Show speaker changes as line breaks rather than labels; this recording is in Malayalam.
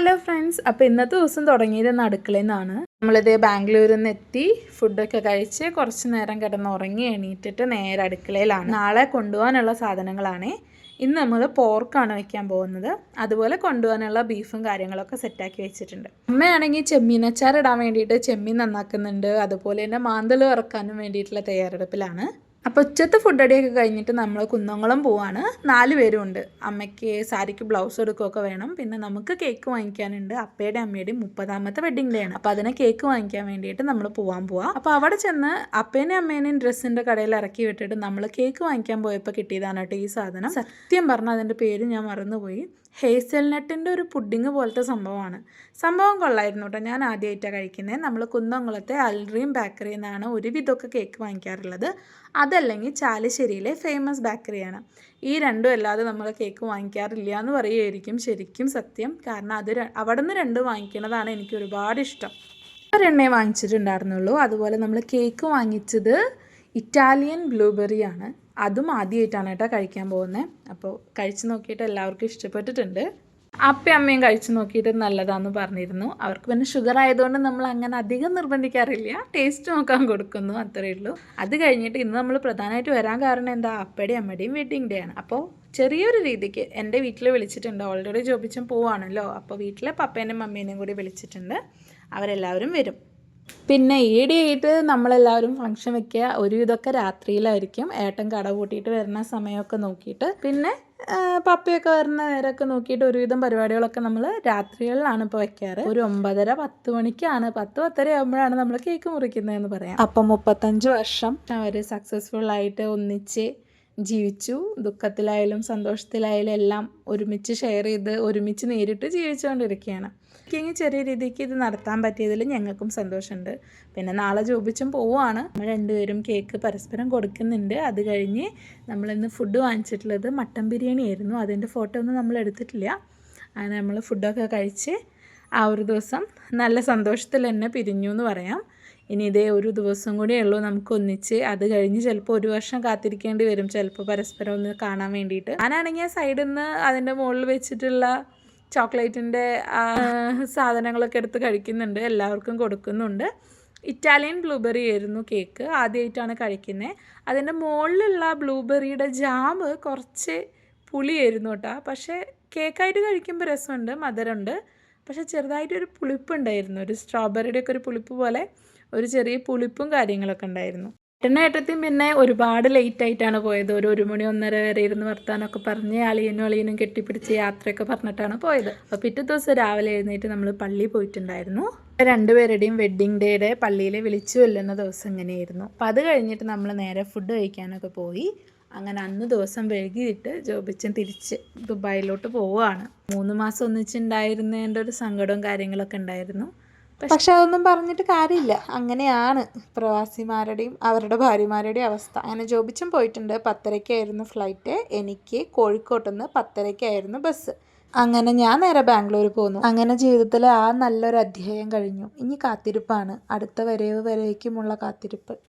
ഹലോ ഫ്രണ്ട്സ് അപ്പോൾ ഇന്നത്തെ ദിവസം തുടങ്ങിയത് അടുക്കളയിൽ നിന്നാണ് നമ്മളിത് ബാംഗ്ലൂരിൽ നിന്ന് എത്തി ഫുഡൊക്കെ കഴിച്ച് കുറച്ച് നേരം കിടന്ന് ഉറങ്ങി എണീറ്റിട്ട് നേരെ അടുക്കളയിലാണ്. നാളെ കൊണ്ടുപോകാനുള്ള സാധനങ്ങളാണ്. ഇന്ന് നമ്മൾ പോർക്കാണ് വെക്കാൻ പോകുന്നത്. അതുപോലെ കൊണ്ടുപോകാനുള്ള ബീഫും കാര്യങ്ങളൊക്കെ സെറ്റാക്കി വെച്ചിട്ടുണ്ട്. അമ്മയാണെങ്കിൽ ചെമ്മീൻ അച്ചാർ ഇടാൻ വേണ്ടിയിട്ട് ചെമ്മീൻ നന്നാക്കുന്നുണ്ട്. അതുപോലെ തന്നെ മാന്തൽ ഇറക്കാനും വേണ്ടിയിട്ടുള്ള തയ്യാറെടുപ്പിലാണ്. അപ്പോൾ ഉച്ചത്തെ ഫുഡ് അടിയൊക്കെ കഴിഞ്ഞിട്ട് നമ്മൾ കുന്നംകുളം പോവാണ്. നാല് പേരും ഉണ്ട് അമ്മയ്ക്ക് സാരിക്ക് ബ്ലൗസ് എടുക്കുകയൊക്കെ വേണം. പിന്നെ നമുക്ക് കേക്ക് വാങ്ങിക്കാനുണ്ട്. അപ്പയുടെ അമ്മയുടെയും മുപ്പതാമത്തെ വെഡിങ് ഡേ ആണ്. അപ്പോൾ അതിനെ കേക്ക് വാങ്ങിക്കാൻ വേണ്ടിയിട്ട് നമ്മൾ പോകാൻ പോവാം. അപ്പോൾ അവിടെ ചെന്ന് അപ്പേനെയും അമ്മേനെയും ഡ്രസ്സിന്റെ കടയിൽ ഇറക്കി വിട്ടിട്ട് നമ്മൾ കേക്ക് വാങ്ങിക്കാൻ പോയപ്പോൾ കിട്ടിയതാണ് കേട്ടോ ഈ സാധനം. സത്യം പറഞ്ഞാൽ അതിന്റെ പേര് ഞാൻ മറന്നുപോയി. ഹേസൽനട്ടിന്റെ ഒരു പുഡിങ് പോലത്തെ സംഭവമാണ്. സംഭവം കൊള്ളായിരുന്നു കേട്ടോ. ഞാൻ ആദ്യമായിട്ടാണ് കഴിക്കുന്നത്. നമ്മൾ കുന്നംകുളത്തെ അൽറീം ബേക്കറിയിൽ നിന്നാണ് ഒരുവിധമൊക്കെ കേക്ക് വാങ്ങിക്കാറുള്ളത്. അതല്ലെങ്കിൽ ചാലശ്ശേരിയിലെ ഫേമസ് ബേക്കറിയാണ്. ഈ രണ്ടും അല്ലാതെ നമ്മൾ കേക്ക് വാങ്ങിക്കാറില്ല എന്ന് പറയുമായിരിക്കും ശരിക്കും സത്യം. കാരണം അത് അവിടെ നിന്ന് രണ്ടും വാങ്ങിക്കുന്നതാണ് എനിക്ക് ഒരുപാട് ഇഷ്ടം. ഒരെണ്ണേ വാങ്ങിച്ചിട്ടുണ്ടായിരുന്നുള്ളൂ. അതുപോലെ നമ്മൾ കേക്ക് വാങ്ങിച്ചത് ഇറ്റാലിയൻ ബ്ലൂബെറിയാണ്. അതും ആദ്യമായിട്ടാണ് കേട്ടോ കഴിക്കാൻ പോകുന്നത് അപ്പോൾ കഴിച്ചു നോക്കിയിട്ട് എല്ലാവർക്കും ഇഷ്ടപ്പെട്ടിട്ടുണ്ട്. അപ്പയും അമ്മയും കഴിച്ചു നോക്കിയിട്ട് നല്ലതാണെന്ന് പറഞ്ഞിരുന്നു. അവർക്ക് പിന്നെ ഷുഗർ ആയതുകൊണ്ട് നമ്മൾ അങ്ങനെ അധികം നിർബന്ധിക്കാറില്ല. ടേസ്റ്റ് നോക്കാൻ കൊടുക്കുന്നു അത്രയേ ഉള്ളൂ. അത് കഴിഞ്ഞിട്ട് ഇന്ന് നമ്മൾ പ്രധാനമായിട്ട് വരാൻ കാരണം എന്താ? അപ്പയുടെയും അമ്മയുടെയും വെഡിങ് ഡേ ആണ്. അപ്പോൾ ചെറിയൊരു രീതിക്ക് എന്റെ വീട്ടിൽ വിളിച്ചിട്ടുണ്ട്. ഓൾറെഡി ജോബിച്ചും പോവാണല്ലോ. അപ്പോൾ വീട്ടിലെ പപ്പേനെയും മമ്മേനെയും കൂടി വിളിച്ചിട്ടുണ്ട്. അവരെല്ലാവരും വരും. പിന്നെ ഈടിയായിട്ട് നമ്മളെല്ലാവരും ഫംഗ്ഷൻ വെക്കുക ഒരു ഇതൊക്കെ രാത്രിയിലായിരിക്കും. ഏട്ടൻ കട കൂട്ടിയിട്ട് വരുന്ന സമയമൊക്കെ നോക്കിയിട്ട് പിന്നെ പപ്പയൊക്കെ വരുന്ന നേരമൊക്കെ നോക്കിയിട്ട് ഒരുവിധം പരിപാടികളൊക്കെ നമ്മൾ രാത്രികളിലാണ് ഇപ്പോൾ വെക്കാറ്. ഒരു ഒമ്പതര പത്ത് മണിക്കാണ് പത്ത് പത്തര ആകുമ്പോഴാണ് നമ്മൾ കേക്ക് മുറിക്കുന്നതെന്ന് പറയാം. അപ്പം മുപ്പത്തഞ്ച് വർഷം അവർ സക്സസ്ഫുൾ ആയിട്ട് ഒന്നിച്ച് ജീവിച്ചു. ദുഃഖത്തിലായാലും സന്തോഷത്തിലായാലും എല്ലാം ഒരുമിച്ച് ഷെയർ ചെയ്ത് ഒരുമിച്ച് നേരിട്ട് ജീവിച്ചുകൊണ്ടിരിക്കുകയാണ്. എനിക്ക് ചെറിയ രീതിക്ക് ഇത് നടത്താൻ പറ്റിയതിൽ ഞങ്ങൾക്കും സന്തോഷമുണ്ട്. പിന്നെ നാളെ ജോബിച്ചും പോവുകയാണ് നമ്മൾ രണ്ടുപേരും കേക്ക് പരസ്പരം കൊടുക്കുന്നുണ്ട്. അത് കഴിഞ്ഞ് നമ്മളിന്ന് ഫുഡ് വാങ്ങിച്ചിട്ടുള്ളത് മട്ടൻ ബിരിയാണി ആയിരുന്നു. അതിന്റെ ഫോട്ടോ ഒന്നും നമ്മൾ എടുത്തിട്ടില്ല. അങ്ങനെ നമ്മൾ ഫുഡൊക്കെ കഴിച്ച് ആ ഒരു ദിവസം നല്ല സന്തോഷത്തിൽ തന്നെ പിരിഞ്ഞു എന്ന് പറയാം. ഇനി ഇതേ ഒരു ദിവസം കൂടിയേ ഉള്ളൂ നമുക്ക് ഒന്നിച്ച്. അത് കഴിഞ്ഞ് ചിലപ്പോൾ ഒരു വർഷം കാത്തിരിക്കേണ്ടി വരും. ചിലപ്പോൾ പരസ്പരം ഒന്ന് കാണാൻ വേണ്ടിയിട്ട്. ഞാനാണെങ്കിൽ സൈഡിൽ നിന്ന് അതിന്റെ മുകളിൽ വെച്ചിട്ടുള്ള ചോക്ലേറ്റിന്റെ സാധനങ്ങളൊക്കെ എടുത്ത് കഴിക്കുന്നുണ്ട്. എല്ലാവർക്കും കൊടുക്കുന്നുണ്ട്. ഇറ്റാലിയൻ ബ്ലൂബെറി ആയിരുന്നു കേക്ക്. ആദ്യമായിട്ടാണ് കഴിക്കുന്നത് അതിന്റെ മുകളിലുള്ള ബ്ലൂബെറിയുടെ ജാം കുറച്ച് പുളിയായിരുന്നു കേട്ടോ. പക്ഷേ കേക്കായിട്ട് കഴിക്കുമ്പോൾ രസമുണ്ട് മധുരമുണ്ട്. പക്ഷേ ചെറുതായിട്ടൊരു പുളിപ്പുണ്ടായിരുന്നു. ഒരു സ്ട്രോബെറിയുടെ ഒക്കെ ഒരു പുളിപ്പ് പോലെ ഒരു ചെറിയ പുളിപ്പും കാര്യങ്ങളൊക്കെ ഉണ്ടായിരുന്നു. ഏട്ടനും പിന്നെ ഒരുപാട് ലേറ്റ് ആയിട്ടാണ് പോയത്. ഒരു ഒരു മണി ഒന്നര വരെ ഇരുന്ന് വർത്താനൊക്കെ പറഞ്ഞ് അളിയനും അളിയനും കെട്ടിപ്പിടിച്ച് യാത്രയൊക്കെ പറഞ്ഞിട്ടാണ് പോയത്. അപ്പോൾ പിറ്റേ ദിവസം രാവിലെ എഴുന്നേറ്റ് നമ്മൾ പള്ളി പോയിട്ടുണ്ടായിരുന്നു. രണ്ടുപേരുടെയും വെഡ്ഡിങ് ഡേയുടെ പള്ളിയിൽ വിളിച്ചു കൊല്ലുന്ന ദിവസം ഇങ്ങനെയായിരുന്നു. അപ്പോൾ അത് കഴിഞ്ഞിട്ട് നമ്മൾ നേരെ ഫുഡ് കഴിക്കാനൊക്കെ പോയി. അങ്ങനെ അന്ന് ദിവസം വൈകിയിട്ട് ജോബിച്ചൻ തിരിച്ച് ദുബായിലോട്ട് പോവുകയാണ്. മൂന്ന് മാസം ഒന്നിച്ചുണ്ടായിരുന്നതിന്റെ ഒരു സങ്കടവും കാര്യങ്ങളൊക്കെ ഉണ്ടായിരുന്നു. പക്ഷെ അതൊന്നും പറഞ്ഞിട്ട് കാര്യമില്ല. അങ്ങനെയാണ് പ്രവാസിമാരുടെയും അവരുടെ ഭാര്യമാരുടെയും അവസ്ഥ. അങ്ങനെ ജോബിച്ചൻ പോയിട്ടുണ്ട്. പത്തരയ്ക്കായിരുന്നു ഫ്ലൈറ്റ് എനിക്ക് കോഴിക്കോട്ടുനിന്ന് പത്തരയ്ക്കായിരുന്നു ബസ് അങ്ങനെ ഞാൻ നേരെ ബാംഗ്ലൂർ പോന്നു. അങ്ങനെ ജീവിതത്തിൽ ആ നല്ലൊരു അധ്യായം കഴിഞ്ഞു. ഇനി കാത്തിരിപ്പാണ്. അടുത്ത വരവ് വരേക്കുമുള്ള കാത്തിരിപ്പ്.